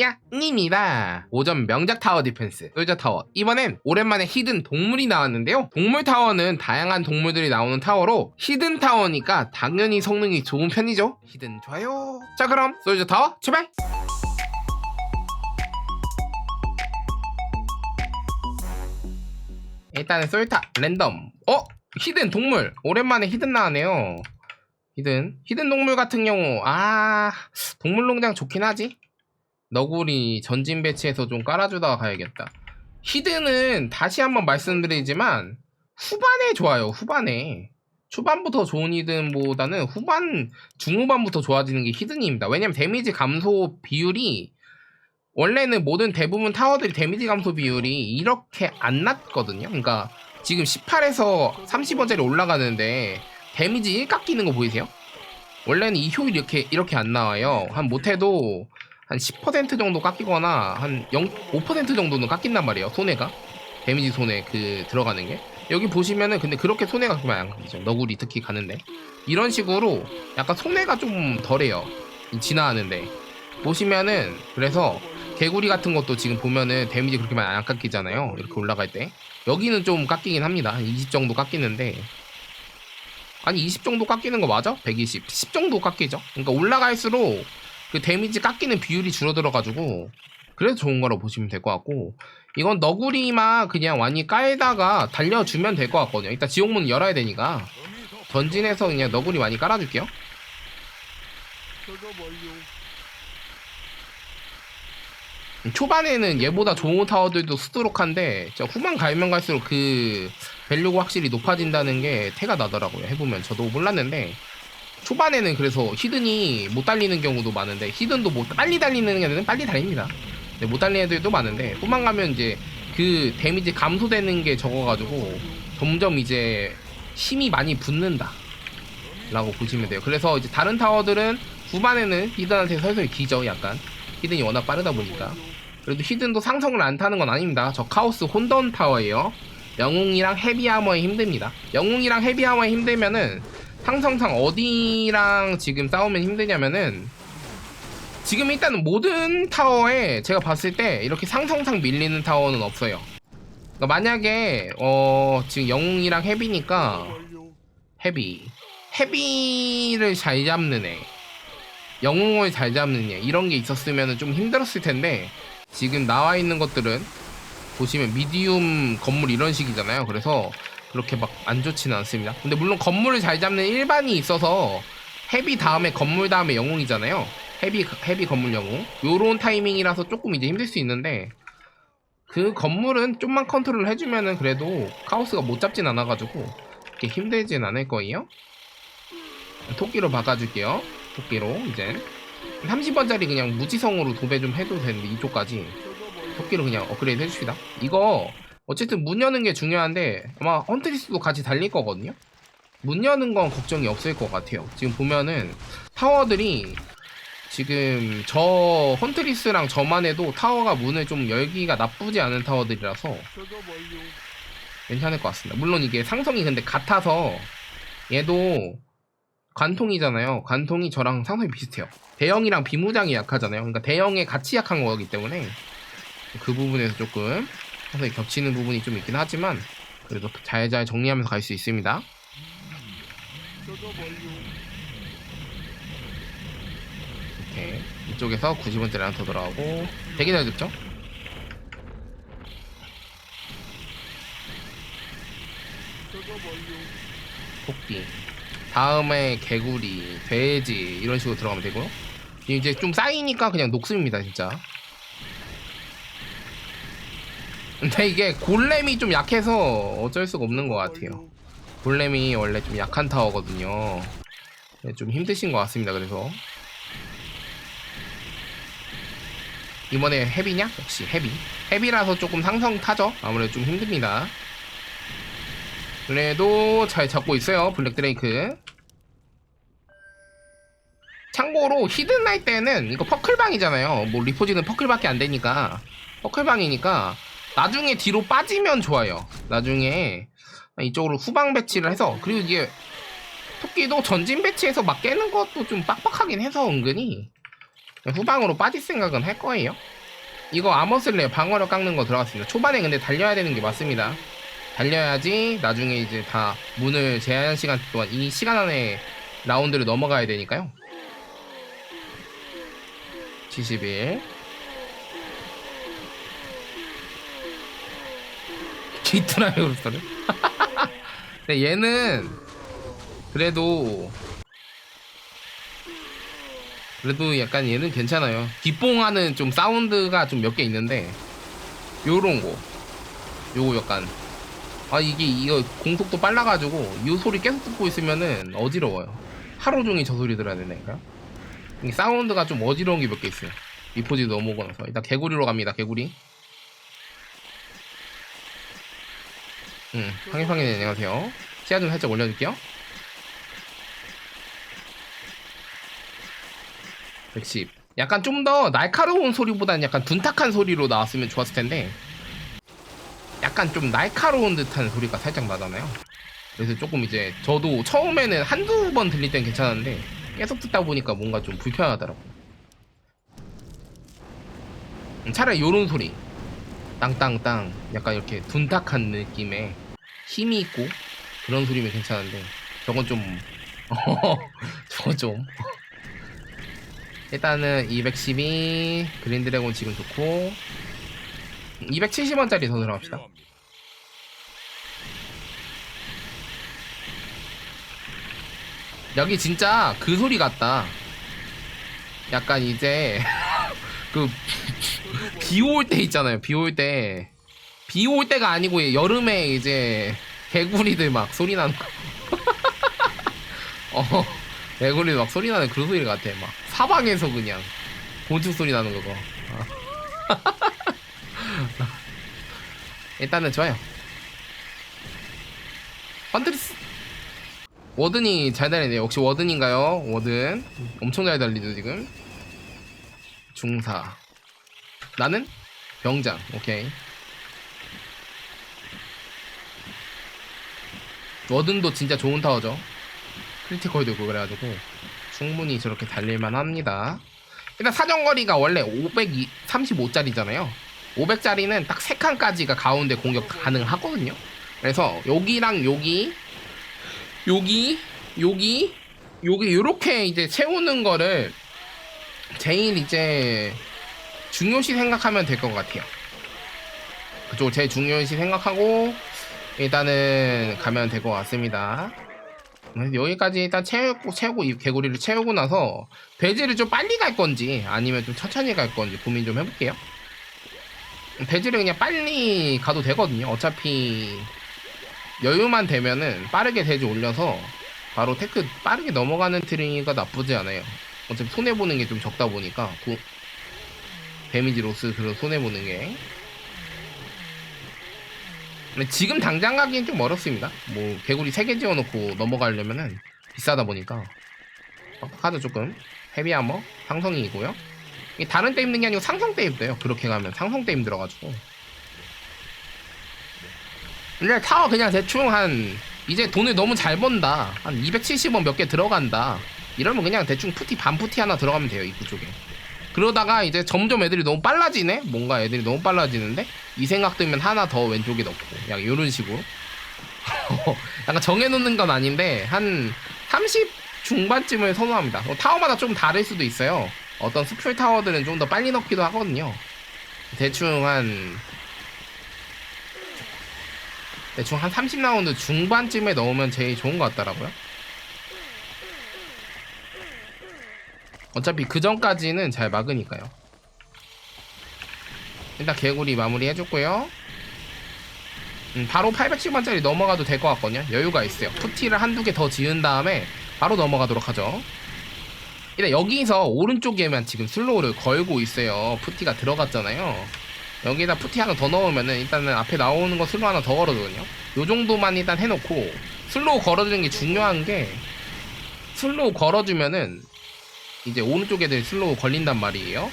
야, 님이다. 오전 명작 타워 디펜스, 솔저 타워. 이번엔 오랜만에 히든 동물이 나왔는데요. 동물 타워는 다양한 동물들이 나오는 타워로 히든 타워니까 당연히 성능이 좋은 편이죠. 히든 좋아요. 자, 그럼 솔저 타워 출발! 일단은 솔타 랜덤. 어? 히든 동물. 오랜만에 히든 나왔네요. 히든. 히든 동물 같은 경우 아 동물농장 좋긴 하지. 너구리 전진 배치해서 좀 깔아주다가 가야겠다. 히든은 다시 한번 말씀드리지만 후반에 좋아요. 후반에. 초반부터 좋은 히든보다는 후반 중후반부터 좋아지는 게 히든입니다. 왜냐면 데미지 감소 비율이 원래는 모든 대부분 타워들이 데미지 감소 비율이 이렇게 안 낮거든요. 그러니까 지금 18에서 30원짜리 올라가는데 데미지 1 깎이는 거 보이세요? 원래는 이 효율이 이렇게 이렇게 안 나와요. 한 못해도 한 10% 정도 깎이거나 한 0, 5% 정도는 깎인단 말이에요. 손해가 데미지 손해 그 들어가는 게 여기 보시면은 근데 그렇게 손해가 그만 안 가죠. 너구리 특히 가는데 이런 식으로 약간 손해가 좀 덜해요. 지나가는데 보시면은 그래서 개구리 같은 것도 지금 보면은 데미지 그렇게 많이 안 깎이잖아요. 이렇게 올라갈 때 여기는 좀 깎이긴 합니다. 한20 정도 깎이는데 아니 20 정도 깎이는 거 맞아? 120, 10 정도 깎이죠. 그러니까 올라갈수록 그 데미지 깎이는 비율이 줄어들어 가지고 그래서 좋은 거라고 보시면 될 것 같고 이건 너구리만 그냥 완이 깔다가 달려주면 될 것 같거든요. 일단 지옥문 열어야 되니까 전진해서 그냥 너구리 많이 깔아줄게요. 초반에는 얘보다 좋은 타워들도 수두룩한데 저 후반 가면 갈수록 그 밸류가 확실히 높아진다는 게 태가 나더라고요. 해보면 저도 몰랐는데 초반에는 그래서 히든이 못 달리는 경우도 많은데 히든도 뭐 빨리 달리는 애들은 빨리 달립니다. 근데 못 달리는 애들도 많은데 후반 가면 이제 그 데미지 감소되는 게 적어가지고 점점 이제 힘이 많이 붙는다. 라고 보시면 돼요. 그래서 이제 다른 타워들은 후반에는 히든한테 서서히 기죠, 약간. 히든이 워낙 빠르다 보니까. 그래도 히든도 상성을 안 타는 건 아닙니다. 저 카오스 혼던 타워예요. 영웅이랑 헤비아머에 힘듭니다. 영웅이랑 헤비아머에 힘들면은 상성상 어디랑 지금 싸우면 힘드냐면은 지금 일단은 모든 타워에 제가 봤을 때 이렇게 상성상 밀리는 타워는 없어요. 그러니까 만약에 어 지금 영웅이랑 헤비니까 헤비. 헤비를 잘 잡는 애. 영웅을 잘 잡는 애. 이런 게 있었으면 좀 힘들었을 텐데 지금 나와 있는 것들은 보시면 미디움 건물 이런 식이잖아요. 그래서 그렇게 막 안 좋지는 않습니다 근데 물론 건물을 잘 잡는 일반이 있어서 헤비 다음에 건물 다음에 영웅이잖아요 헤비 헤비 건물 영웅 요런 타이밍이라서 조금 이제 힘들 수 있는데 그 건물은 좀만 컨트롤 해주면은 그래도 카오스가 못 잡진 않아가지고 그렇게 힘들진 않을 거예요 토끼로 바꿔줄게요. 토끼로 이제 30원짜리 그냥 무지성으로 도배 좀 해도 되는데 이쪽까지 토끼로 그냥 업그레이드 해줍시다. 이거 어쨌든 문 여는 게 중요한데 아마 헌트리스도 같이 달릴 거거든요. 문 여는 건 걱정이 없을 것 같아요. 지금 보면은 타워들이 지금 저 헌트리스랑 저만 해도 타워가 문을 좀 열기가 나쁘지 않은 타워들이라서 괜찮을 것 같습니다. 물론 이게 상성이 근데 같아서 얘도 관통이잖아요. 관통이 저랑 상성이 비슷해요. 대형이랑 비무장이 약하잖아요. 그러니까 대형에 같이 약한 거기 때문에 그 부분에서 조금 상성이 겹치는 부분이 좀 있긴 하지만 그래도 잘잘 정리하면서 갈 수 있습니다. 이렇게 이쪽에서 90원짜리 하나 더 들어가고 되게 잘 잡죠? 토끼 다음에 개구리, 돼지 이런 식으로 들어가면 되고요. 이제 좀 쌓이니까 그냥 녹습니다 진짜. 근데 이게 골렘이 좀 약해서 어쩔 수가 없는 것 같아요. 골렘이 원래 좀 약한 타워거든요. 네, 좀 힘드신 것 같습니다. 그래서 이번에 헤비냐? 역시 헤비. 헤비라서 조금 상성 타죠. 아무래도 좀 힘듭니다. 그래도 잘 잡고 있어요 블랙 드레이크 참고로 히든나이 때는 이거 퍼클방이잖아요 뭐 리포지는 퍼클밖에 안 되니까 퍼클방이니까 나중에 뒤로 빠지면 좋아요 나중에 이쪽으로 후방 배치를 해서 그리고 이게 토끼도 전진 배치해서 막 깨는 것도 좀 빡빡하긴 해서 은근히 후방으로 빠질 생각은 할 거예요. 이거 아머슬레 방어력 깎는 거 들어갔습니다. 초반에 근데 달려야 되는 게 맞습니다. 달려야지 나중에 이제 다 문을 제한 시간 동안 이 시간 안에 라운드를 넘어가야 되니까요. 71 기트라이오스터를. 근데 얘는 그래도 그래도 약간 얘는 괜찮아요. 뒷봉하는 좀 사운드가 좀 몇 개 있는데 요런 거. 요거 약간. 아 이게 이거 공속도 빨라가지고 이 소리 계속 듣고 있으면은 어지러워요. 하루 종일 저 소리 들어야 되니까. 이 사운드가 좀 어지러운 게 몇 개 있어요. 미포지 넘어오고 나서. 일단 개구리로 갑니다 개구리 응 황희팡이 안녕하세요. 시야 좀 살짝 올려줄게요. 110 약간 좀 더 날카로운 소리보다는 약간 둔탁한 소리로 나왔으면 좋았을 텐데 약간 좀 날카로운 듯한 소리가 살짝 나잖아요. 그래서 조금 이제 저도 처음에는 한두 번 들릴 땐 괜찮았는데 계속 듣다 보니까 뭔가 좀 불편하더라고요. 음, 차라리 요런 소리. 땅땅땅. 약간 이렇게 둔탁한 느낌의 힘이 있고 그런 소리면 괜찮은데 저건 좀 저건 좀. 일단은 212 그린드래곤 지금 좋고 270원짜리 더 들어갑시다. 여기 진짜 그 소리 같다. 약간 이제 그 비 올 때 있잖아요. 비 올 때 비 올 때가 아니고 여름에 이제 개구리들 막 소리 나는 거. 어, 개구리들 막 소리 나는 그런 소리 같아. 막 사방에서 그냥 곤충 소리 나는 거고 어. 일단은 좋아요. 헌트리스 워든이 잘 달리네요. 역시 워든인가요? 워든. 엄청 잘 달리죠 지금. 중사. 나는 병장. 오케이 워든도 진짜 좋은 타워죠. 크리티컬도 있고 그래가지고 충분히 저렇게 달릴만 합니다. 일단 사정거리가 원래 535짜리잖아요. 500짜리는 딱 3칸까지가 가운데 공격 가능하거든요. 그래서 여기랑 여기 여기 여기 여기 요렇게 이제 채우는 거를 제일 이제 중요시 생각하면 될 것 같아요. 그쪽 제일 중요시 생각하고 일단은 가면 될 것 같습니다. 여기까지 일단 채우고 채우고 이 개구리를 채우고 나서 돼지를 좀 빨리 갈 건지 아니면 좀 천천히 갈 건지 고민 좀 해볼게요. 돼지를 그냥 빨리 가도 되거든요. 어차피 여유만 되면은 빠르게 돼지 올려서 바로 테크 빠르게 넘어가는 트리가 나쁘지 않아요. 어차피 손해보는 게 좀 적다 보니까 구, 데미지 로스 그런 손해보는 게 지금 당장 가기엔 좀 어렵습니다. 뭐 개구리 3개 지어놓고 넘어가려면은 비싸다 보니까. 빡빡하죠 조금. 헤비아머 상성이고요. 이게 다른 때 입는 게 아니고 상성 때 입대요. 그렇게 가면 상성 때 힘들어가지고. 근데 타워 그냥 대충 한 이제 돈을 너무 잘 번다. 한 270원 몇 개 들어간다. 이러면 그냥 대충 푸티 반 푸티 하나 들어가면 돼요 입구 쪽에 그러다가 이제 점점 애들이 너무 빨라지네? 뭔가 애들이 너무 빨라지는데? 이 생각 들면 하나 더 왼쪽에 넣고 약간 이런 식으로. 약간 정해놓는 건 아닌데 한 30 중반쯤을 선호합니다. 어, 타워마다 좀 다를 수도 있어요. 어떤 스풀 타워들은 좀 더 빨리 넣기도 하거든요. 대충 한 대충 한 30라운드 중반쯤에 넣으면 제일 좋은 것 같더라고요. 어차피 그 전까지는 잘 막으니까요. 일단 개구리 마무리 해줬고요. 음, 바로 810만짜리 넘어가도 될 것 같거든요. 여유가 있어요. 푸티를 한두 개 더 지은 다음에 바로 넘어가도록 하죠. 일단 여기서 오른쪽에만 지금 슬로우를 걸고 있어요. 푸티가 들어갔잖아요. 여기다 푸티 하나 더 넣으면은 일단은 앞에 나오는 거 슬로우 하나 더 걸어두거든요. 요 정도만 일단 해놓고 슬로우 걸어주는 게 중요한 게 슬로우 걸어주면은 이제 오른쪽 애들 슬로우 걸린단 말이에요.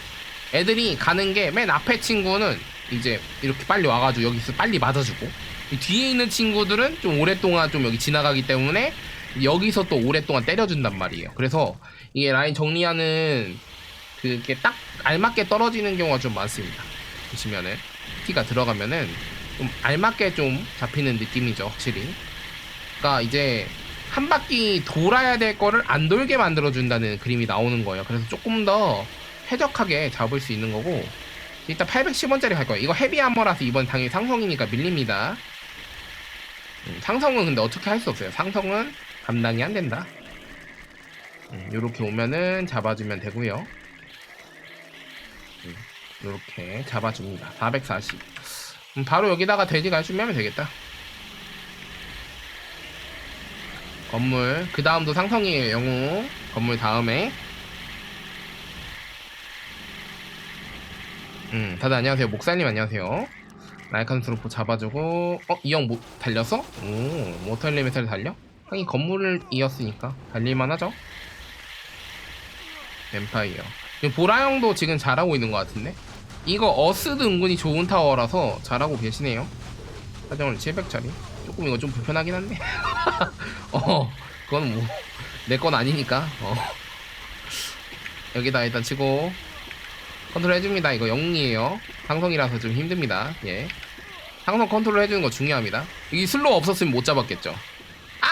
애들이 가는 게 맨 앞에 친구는 이제 이렇게 빨리 와가지고 여기서 빨리 맞아주고 이 뒤에 있는 친구들은 좀 오랫동안 좀 여기 지나가기 때문에 여기서 또 오랫동안 때려준단 말이에요. 그래서 이게 라인 정리하는 그게 딱 알맞게 떨어지는 경우가 좀 많습니다. 보시면은 티가 들어가면은 좀 알맞게 좀 잡히는 느낌이죠, 확실히. 그러니까 이제 한 바퀴 돌아야 될 거를 안 돌게 만들어 준다는 그림이 나오는 거예요. 그래서 조금 더 쾌적하게 잡을 수 있는 거고 일단 810원짜리 갈 거예요. 이거 헤비 아머라서 이번 당연히 상성이니까 밀립니다. 음, 상성은 근데 어떻게 할 수 없어요. 상성은 감당이 안 된다. 이렇게 오면은 잡아주면 되고요. 이렇게 잡아줍니다. 440. 음, 바로 여기다가 돼지가 준비하면 되겠다. 건물 그 다음도 상성이에요. 영웅 건물 다음에 음 다들 안녕하세요. 목사님 안녕하세요. 라이칸스로프 잡아주고 어? 이형 뭐, 달렸어? 오 모터 엘리메이터를 달려? 하긴 건물을 이었으니까 달릴만 하죠? 뱀파이어 보라 형도 지금 잘하고 있는 것 같은데? 이거 어스도 은근히 좋은 타워라서 잘하고 계시네요 사정을 700짜리 조금 이거 좀 불편하긴 한데 어 그건 뭐 내 건 아니니까. 어. 여기다 일단 치고 컨트롤 해줍니다. 이거 영웅이에요. 상성이라서 좀 힘듭니다. 예. 상성 컨트롤 해주는 거 중요합니다. 여기 슬로우 없었으면 못 잡았겠죠. 아!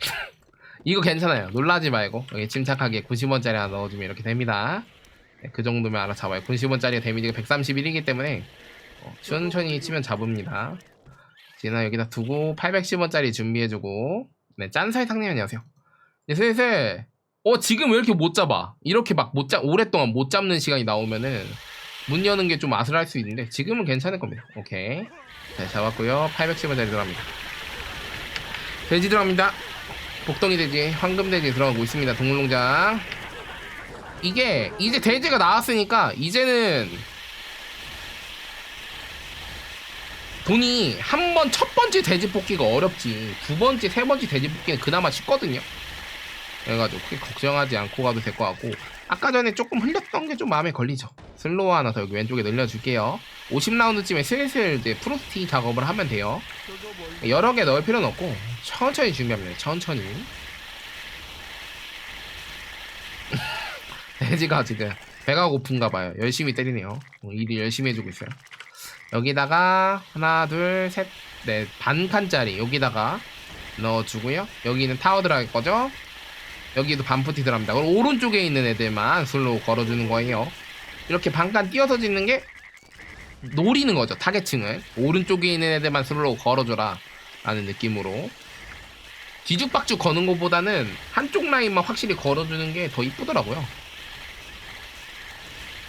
이거 괜찮아요. 놀라지 말고. 여기 침착하게 90원짜리 하나 넣어주면 이렇게 됩니다. 네, 그 정도면 알아 잡아요. 90원짜리 데미지가 131이기 때문에 어, 천천히 치면 잡습니다 지나 여기다 두고 810원짜리 준비해주고 네 짠살 상님 안녕하세요. 네, 슬슬 어 지금 왜 이렇게 못 잡아? 이렇게 막 못 잡 오랫동안 못 잡는 시간이 나오면은 문 여는 게 좀 아슬할 수 있는데 지금은 괜찮을 겁니다. 오케이. 잘 잡았고요. 810원짜리 들어갑니다. 돼지 들어갑니다. 복덩이 돼지 황금 돼지 들어가고 있습니다. 동물농장. 이게 이제 돼지가 나왔으니까 이제는 돈이 한 번 첫 번째 돼지 뽑기가 어렵지. 두 번째 세 번째 돼지 뽑기는 그나마 쉽거든요. 그래가지고 크게 걱정하지 않고 가도 될 것 같고. 아까 전에 조금 흘렸던 게 좀 마음에 걸리죠. 슬로우 하나 더 여기 왼쪽에 늘려줄게요. 50라운드쯤에 슬슬 이제 프로스티 작업을 하면 돼요. 여러 개 넣을 필요는 없고 천천히 돼요 천천히. 돼지가 지금 배가 고픈가 봐요. 열심히 때리네요. 어, 일이 열심히 해주고 있어요 여기다가 하나 둘셋넷 반칸짜리 여기다가 넣어주고요. 여기는 타워 들어갈 거죠? 여기도 반푸티 들어갑니다. 그럼 오른쪽에 있는 애들만 슬로우 걸어주는 거예요. 이렇게 반칸 띄어서 짓는 게 노리는 거죠 타겟층을. 오른쪽에 있는 애들만 슬로우 걸어줘라 라는 느낌으로. 뒤죽박죽 거는 것보다는 한쪽 라인만 확실히 걸어주는 게 더 이쁘더라고요.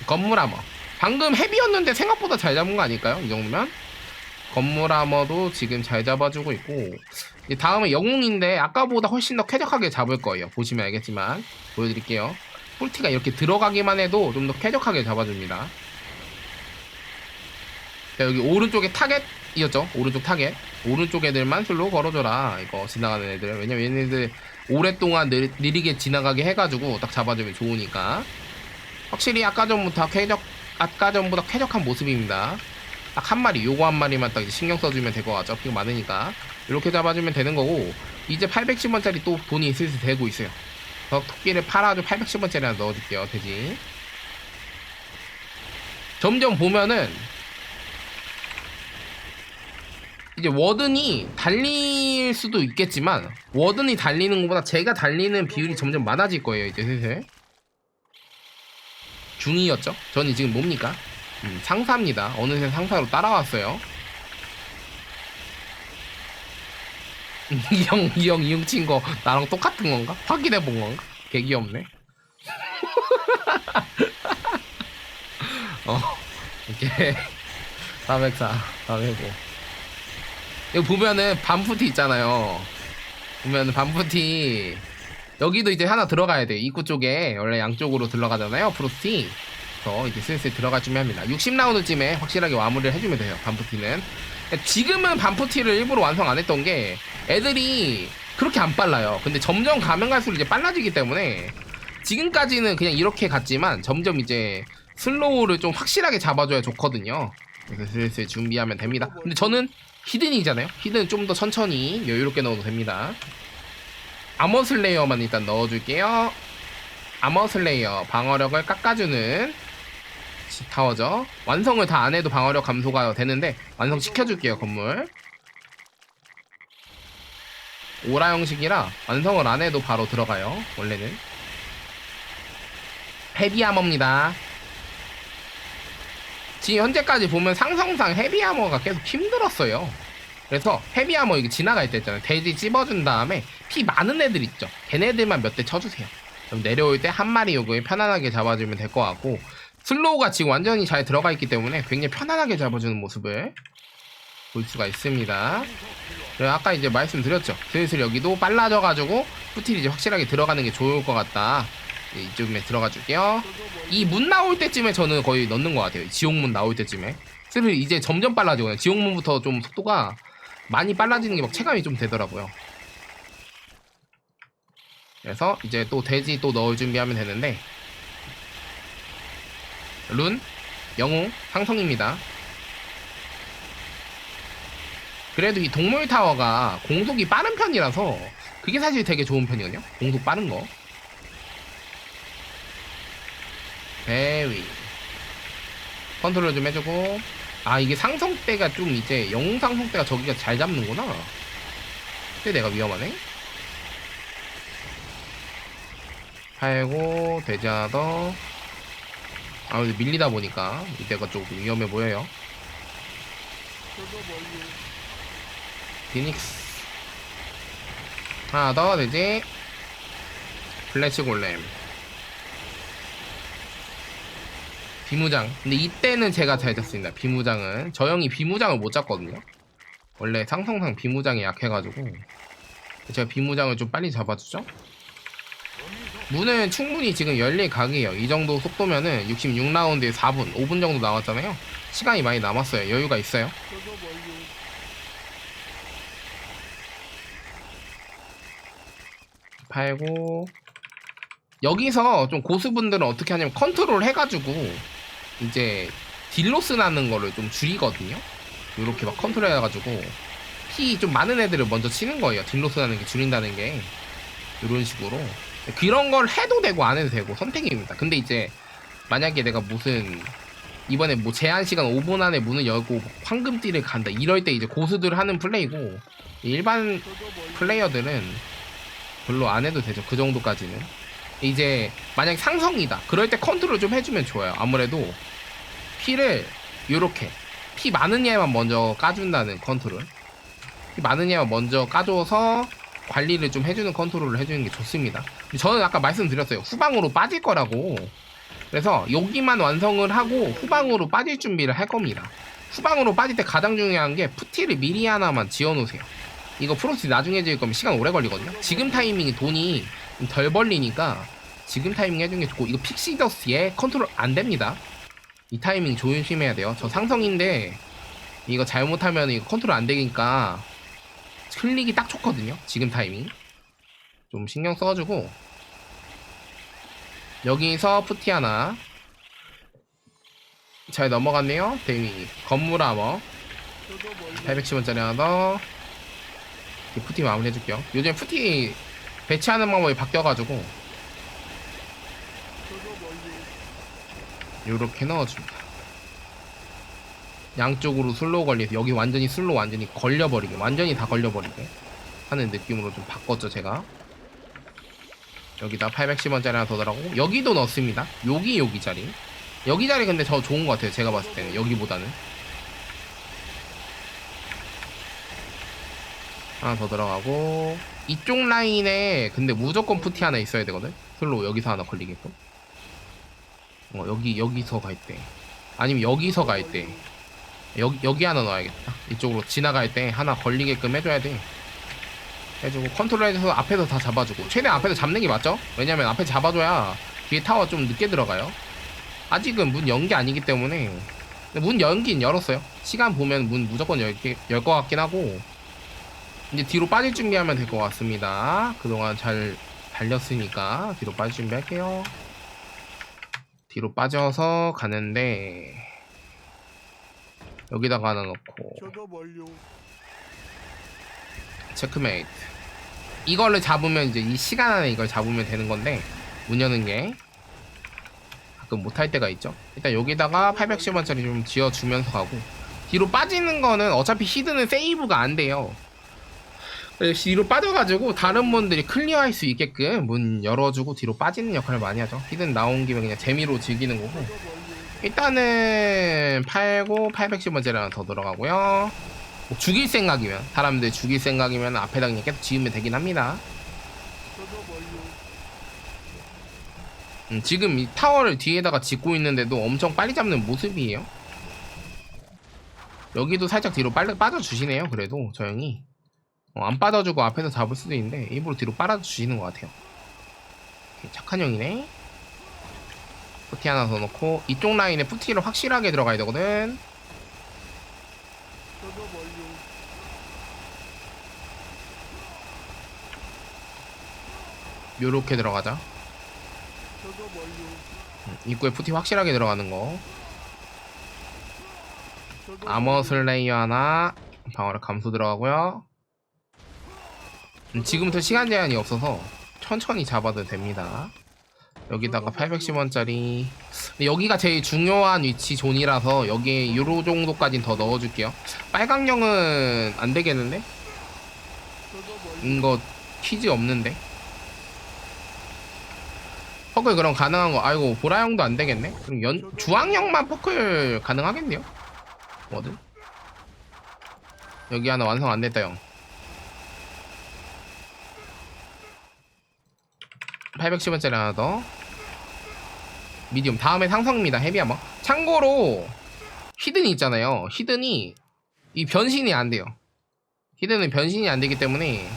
건물 아머 방금 헤비였는데 생각보다 잘 잡은 거 아닐까요? 이 정도면? 건물 아머도 지금 잘 잡아주고 있고 다음은 영웅인데 아까보다 훨씬 더 쾌적하게 잡을 거예요. 보시면 알겠지만. 보여드릴게요. 폴티가 이렇게 들어가기만 해도 좀 더 쾌적하게 잡아줍니다. 자 여기 오른쪽에 타겟이었죠? 오른쪽 타겟. 오른쪽 애들만 슬로우 걸어줘라. 이거 지나가는 애들. 왜냐면 얘네들 오랫동안 느, 느리게 지나가게 해가지고 딱 잡아주면 좋으니까. 확실히 아까 전부터 쾌적 아까 전보다 쾌적한 모습입니다. 딱 한 마리 요거 한 마리만 딱 신경 써주면 될 것 같죠? 피가 많으니까. 이렇게 잡아주면 되는 거고 이제 810원짜리 또 돈이 슬슬 되고 있어요. 더 토끼를 팔아가지고 810원짜리 하나 넣어줄게요 돼지. 점점 보면은 이제 워든이 달릴 수도 있겠지만 워든이 달리는 것보다 제가 달리는 비율이 점점 많아질 거예요 이제 슬슬 중이었죠? 저는 지금 뭡니까? 음, 상사입니다. 어느새 상사로 따라왔어요. 이형 이형 이형 친거 나랑 똑같은 건가? 확인해 본 건가? 개 귀엽네. 어 오케이. 404 405 여기 보면은 반푸티 있잖아요. 보면은 반푸티 여기도 이제 하나 들어가야 돼. 입구 쪽에 원래 양쪽으로 들어가잖아요. 프로스티. 그래서 이제 슬슬 들어갈 준비합니다. 60라운드쯤에 확실하게 마무리를 해주면 돼요. 반푸티는. 지금은 반푸티를 일부러 완성 안 했던 게 애들이 그렇게 안 빨라요. 근데 점점 가면 갈수록 이제 빨라지기 때문에 지금까지는 그냥 이렇게 갔지만 점점 이제 슬로우를 좀 확실하게 잡아줘야 좋거든요. 그래서 슬슬 준비하면 됩니다. 근데 저는 히든이잖아요. 히든 좀 더 천천히 여유롭게 넣어도 됩니다. 아머슬레이어만 일단 넣어줄게요. 아머 슬레이어 방어력을 깎아주는 지- 타워죠. 완성을 다 안 해도 방어력 감소가 되는데 완성 시켜줄게요 건물. 오라 형식이라 완성을 안 해도 바로 들어가요. 원래는 헤비 아머입니다. 지금 현재까지 보면 상성상 헤비 아머가 계속 힘들었어요. 그래서 헤비 아머 이거 지나갈 때 있잖아요. 돼지 찝어준 다음에 피 많은 애들 있죠. 걔네들만 몇 대 쳐주세요. 그럼 내려올 때 한 마리 요거 편안하게 잡아주면 될 것 같고 슬로우가 지금 완전히 잘 들어가 있기 때문에 굉장히 편안하게 잡아주는 모습을 볼 수가 있습니다. 아까 이제 말씀드렸죠. 슬슬 여기도 빨라져가지고 푸틸이 이제 확실하게 들어가는 게 좋을 것 같다. 예, 이쪽에 들어가 줄게요. 이 문 나올 때쯤에 저는 거의 넣는 것 같아요. 지옥문 나올 때쯤에. 슬슬 이제 점점 빨라지거든요. 지옥문부터 좀 속도가 많이 빨라지는 게 막 체감이 좀 되더라고요. 그래서 이제 또 돼지 또 넣을 준비하면 되는데 룬, 영웅, 상성입니다. 그래도 이 동물 타워가 공속이 빠른 편이라서 그게 사실 되게 좋은 편이거든요. 공속 빠른 거. 배위 컨트롤 좀 해주고 아 이게 상성 때가 좀 이제 영웅 상성 때가 저기가 잘 잡는구나. 근데 내가 위험하네. 팔고 돼지 하나 더. 아 근데 밀리다 보니까 이때가 조금 위험해 보여요. 피닉스 하나 더 되지 플래시 골렘 비무장. 근데 이때는 제가 잘 잡습니다 비무장은. 저 형이 비무장을 못 잡거든요. 원래 상성상 비무장이 약해가지고. 제가 비무장을 좀 빨리 잡아주죠? 문은 충분히 지금 열릴 각이에요. 이 정도 속도면은 66라운드에 4분 5분 정도 나왔잖아요. 시간이 많이 남았어요. 여유가 있어요. 팔고. 여기서 좀 고수분들은 어떻게 하냐면 컨트롤 해가지고 이제 딜로스 나는 거를 좀 줄이거든요. 이렇게 막 컨트롤 해가지고 피 좀 많은 애들을 먼저 치는 거예요. 딜로스 나는 게 줄인다는 게. 이런 식으로. 그런 걸 해도 되고 안 해도 되고 선택입니다. 근데 이제 만약에 내가 무슨 이번에 뭐 제한 시간 5분 안에 문을 열고 황금띠를 간다 이럴 때 이제 고수들 하는 플레이고 일반 플레이어들은 별로 안 해도 되죠. 그 정도까지는. 이제 만약 상성이다. 그럴 때 컨트롤 좀 해주면 좋아요. 아무래도 피를 요렇게 피 얘만 먼저 까준다는 컨트롤. 피 얘만 먼저 까줘서 관리를 좀 해주는 컨트롤을 해주는 게 좋습니다. 저는 아까 말씀드렸어요. 후방으로 빠질 거라고. 그래서 여기만 완성을 하고 후방으로 빠질 준비를 할 겁니다. 후방으로 빠질 때 가장 중요한 게 푸티를 미리 하나만 지어놓으세요. 이거 프로스 나중에 지을 거면 시간 오래 걸리거든요. 지금 타이밍이 돈이 좀 덜 벌리니까 지금 타이밍 해주는 게 좋고 이거 픽시더스에 컨트롤 안 됩니다. 이 타이밍 조심해야 돼요. 저 상성인데 이거 잘못하면 이거 컨트롤 안 되니까 클릭이 딱 좋거든요. 지금 타이밍 좀 신경 써주고 여기서 푸티 하나 잘 넘어갔네요. 대위 건물 아머 810원짜리 하나 더이 푸티 마무리 해줄게요. 요즘 푸티 배치하는 방법이 바뀌어가지고 요렇게 넣어줍니다. 양쪽으로 슬로우 걸리서 여기 완전히 슬로우 완전히 걸려버리게 완전히 다 걸려버리게 하는 느낌으로 좀 바꿨죠 제가. 여기다 810원짜리 하나 더 더라고 여기도 넣습니다. 여기 여기 자리. 여기 자리 근데 더 좋은 것 같아요 제가 봤을 때는 여기보다는. 하나 더 들어가고 이쪽 라인에 근데 무조건 푸티 하나 있어야 되거든? 슬로우 여기서 하나 걸리게끔. 어 여기 여기서 갈 때. 아니면 여기서 갈 때. 여기 여기 하나 넣어야겠다. 이쪽으로 지나갈 때 하나 걸리게끔 해줘야 돼. 해주고 컨트롤 해줘서 앞에서 다 잡아주고. 최대한 앞에서 잡는 게 맞죠? 왜냐면 앞에 잡아줘야 뒤에 타워 좀 늦게 들어가요. 아직은 문 연 게 아니기 때문에. 문 연긴 열었어요. 시간 보면 문 무조건 열것 같긴 하고 이제 뒤로 빠질 준비하면 될 것 같습니다. 그동안 잘 달렸으니까 뒤로 빠질 준비할게요. 뒤로 빠져서 가는데 여기다가 하나 넣고. 체크메이트 이거를 잡으면 이제 이 시간 안에 이걸 잡으면 되는 건데 문 여는 게 가끔 못할 때가 있죠 일단 여기다가 810원짜리 좀 지어주면서 가고 뒤로 빠지는 거는 어차피 히드는 세이브가 안 돼요 뒤로 빠져가지고 다른 분들이 클리어할 수 있게끔 문 열어주고 뒤로 빠지는 역할을 많이 하죠. 히든 나온 김에 그냥 재미로 즐기는 거고. 일단은 팔고 810원짜리 하나 더 들어가고요. 뭐 죽일 생각이면 사람들 죽일 생각이면 앞에다 그냥 계속 지으면 되긴 합니다. 음, 지금 이 타워를 뒤에다가 짓고 있는데도 엄청 빨리 잡는 모습이에요. 여기도 살짝 뒤로 빨리 빠져주시네요. 그래도. 저 형이 어, 안 빠져주고 앞에서 잡을 수도 있는데 일부러 뒤로 빨아주시는 것 같아요. 착한 형이네. 푸티 하나 더 넣고 이쪽 라인에 푸티를 확실하게 들어가야 되거든. 요렇게 들어가자. 음, 입구에 푸티 확실하게 들어가는 거. 아머 슬레이어 하나 방어력 감소 들어가고요. 음, 지금부터 시간 제한이 없어서 천천히 잡아도 됩니다. 여기다가 810원짜리 여기가 제일 중요한 위치 존이라서 여기에 요로 정도까진 더 넣어줄게요. 빨강령은 안 되겠는데? 이거 퀴즈 없는데? 퍼클 그럼 가능한 거 아이고 보라형도 안 되겠네 그럼 연 주황형만 퍼클 가능하겠네요 뭐든 여기 하나 완성 안 됐다 형 810원짜리 하나 더. 미디움. 다음에 상성입니다. 헤비하머 참고로 히든이 있잖아요. 히든이 이 변신이 안 돼요. 히든은 변신이 안 되기 때문에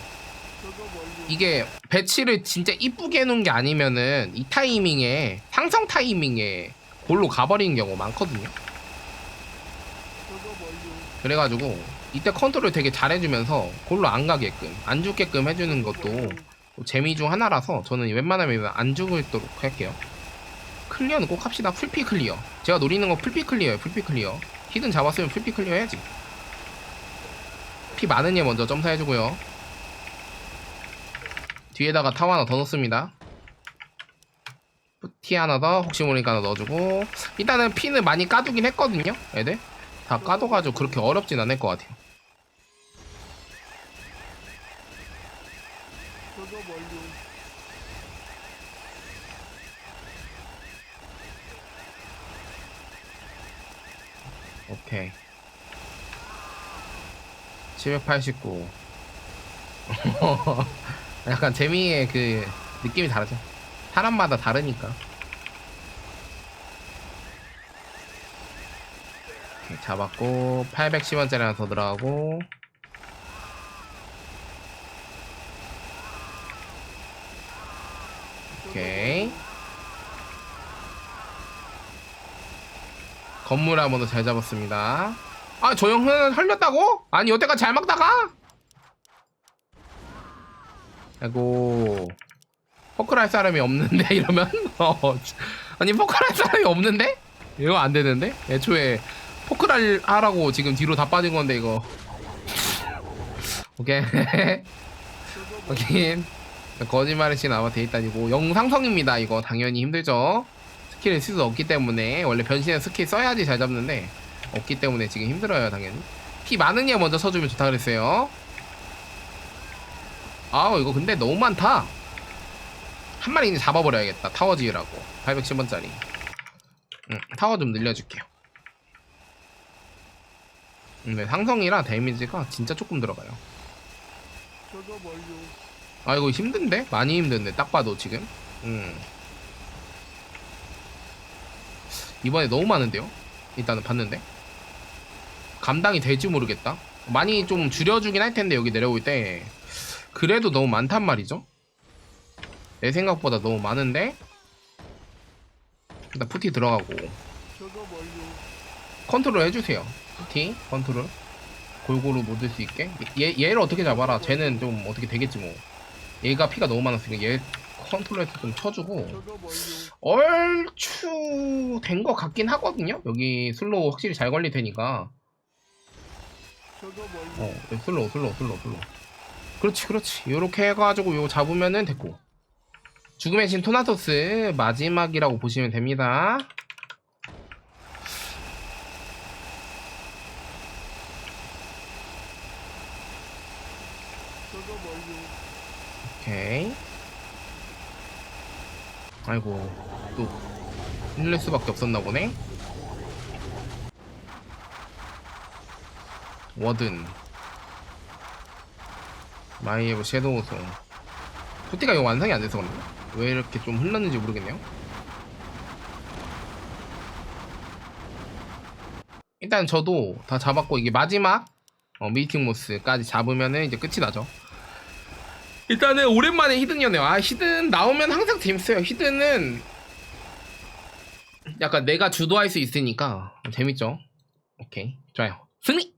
이게 배치를 진짜 이쁘게 해놓은 게 아니면은 이 타이밍에 상성 타이밍에 골로 가버리는 경우 많거든요. 그래가지고 이때 컨트롤 되게 잘해주면서 골로 안 가게끔 안 죽게끔 해주는 것도 재미 중 하나라서 저는 웬만하면 안 죽을도록 할게요. 클리어는 꼭 합시다. 풀피 클리어. 제가 노리는 거 풀피 클리어예요. 풀피 클리어. 히든 잡았으면 풀피 클리어 해야지. 피 많은 얘 먼저 점사해주고요. 뒤에다가 타워 하나 더 넣습니다. 푸티 하나 더 혹시 모르니까 하나 넣어주고 일단은 핀을 많이 까두긴 했거든요. 애들 다 까둬가지고 그렇게 어렵진 않을 것 같아요. 오케이 789 약간 재미의 그 느낌이 다르죠. 사람마다 다르니까. 잡았고 810원짜리 하나 더 들어가고 오케이 건물 한 번 더 잘 잡았습니다. 아 저 형은 흘렸다고? 아니 여태까지 잘 막다가? 아이고. 포크할 사람이 없는데 이러면? 어, 아니 포크할 사람이 없는데? 이거 안 되는데? 애초에 포크를 하라고 지금 뒤로 다 빠진 건데 이거. 오케이. 오케이. 거짓말의 신 아마 데이터이고. 영상성입니다 이거. 당연히 힘들죠 스킬을 쓸 수 없기 때문에 원래 변신의 스킬 써야지 잘 잡는데 없기 때문에 지금 힘들어요 당연히. 피 많은 애 먼저 써주면 좋다 그랬어요. 아우 이거 근데 너무 많다. 한 마리 이제 잡아버려야겠다. 타워 지으라고. 810원짜리. 응, 타워 좀 늘려줄게요. 음, 네, 상성이라 데미지가 진짜 조금 들어가요. 아 이거 힘든데? 많이 힘든데? 딱 봐도 지금? 음. 이번에 너무 많은데요? 일단은 봤는데. 감당이 될지 모르겠다. 많이 좀 줄여주긴 할 텐데 여기 내려올 때. 그래도 너무 많단 말이죠? 내 생각보다 너무 많은데? 일단 푸티 들어가고. 컨트롤 해주세요. 푸티 컨트롤. 골고루 못을 수 있게. 얘, 얘를 어떻게 잡아라. 쟤는 좀 어떻게 되겠지 뭐. 얘가 피가 너무 많았으니까 얘 컨트롤해서 좀 쳐주고 얼추 된 것 같긴 하거든요. 여기 슬로우 확실히 잘 테니까. 어 슬로우 슬로우 슬로우 슬로우. 그렇지 그렇지. 요렇게 해가지고 요거 잡으면은 됐고. 죽음의 신 토나토스 마지막이라고 보시면 됩니다. 오케이. 아이고 또 힐낼 수밖에 없었나 보네. 워든 마이에브 섀도우송 토티가 이거 완성이 안 돼서 그런가? 왜 이렇게 좀 흘렀는지 모르겠네요. 일단 저도 다 잡았고 이게 마지막 어, 미팅 모스까지 잡으면은 이제 끝이 나죠. 일단은 오랜만에 히든이었네요. 아 히든 나오면 항상 재밌어요. 히든은 약간 내가 주도할 수 있으니까 재밌죠. 오케이 좋아요. 승리.